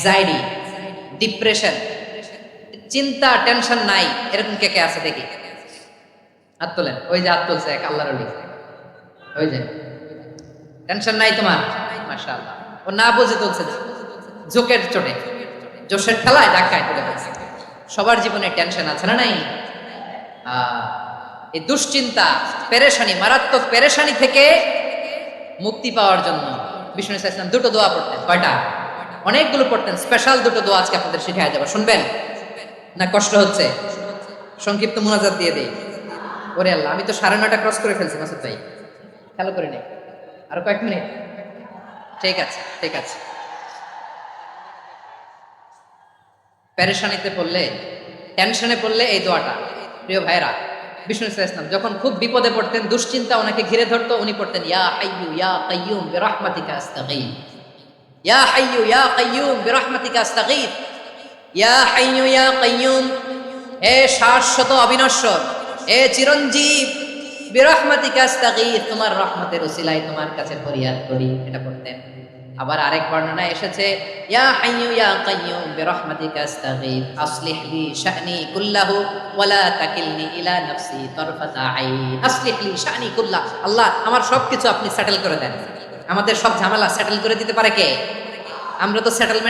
Anxiety depression চিন্তা tension নাই, এরকম কে কে আছে দেখি? হাত তোলেন। ওই যে হাত তুলছে এক আল্লাহর ওই যে। টেনশন নাই তোমার? মাশাআল্লাহ। ও না বুঝে তুলছে জোকের চোটে, জোশের খেলায় ধাক্কায় তুলে সবার জীবনে টেনশন আছে না নাই? এই দুশ্চিন্তা, পেরেশানি, মারাত্মক পেরেশানি থেকে মুক্তি পাওয়ার জন্য বিষ্ণু ইসলাম দুটো দোয়া পড়তেন। কয়টা? অনেকগুলো পড়তেন। স্পেশাল দুটো দোয়া আজকে আপনাদের শিখাই দেবো। শুনবেন? না কষ্ট হচ্ছে? সংক্ষিপ্ত মোনাজাত দিয়ে দেই। ওরে আল্লাহ, আমি তো সাড়ে নয়টা ক্রস করে ফেলছি মাসুদ ভাই। খেলো করে নেই। আরও কয়েক মিনিট। ঠিক আছে ঠিক আছে। প্যারেশানিতে পড়লে টেনশনে পড়লে এই দোয়াটা। প্রিয় ভাইরা বিষ্ণু ইসলাম, যখন খুব বিপদে পড়তেন, দুশ্চিন্তা ওনাকে ঘিরে ধরতো, উনি পড়তেন, ইয়া হাইয়ু ইয়া কাইয়ুম বিরহমাতিকা আস্তাগীথ ইয়া হাইয়ু ইয়া কাইয়ুম ইয়া হাইয়ু ইয়া কাইয়ুম হে শাশ্বত অবিনশ্বর, হে চিরঞ্জীব তোমার রহমতের তোমার কাছে ফরিয়াদ করি। এটা পড়তেন। আবার আরেক বর্ণনা এসেছে ইয়া হাইয়ু ইয়া কাইয়ুম বিরহমাতিকা আসলিহ লি শা'নি কুল্লাহু ওয়ালা তাকিলনি ইলা নাফসি তারফাতা আইন আসলিহ লি শা'নি কুল্লাহ আল্লাহ আমার সবকিছু আপনি সেটেল করে দেন। আমাদের সব ঝামেলা সেটেল করে দিতে পারে কে? আমরা তো সেটেলমেন্ট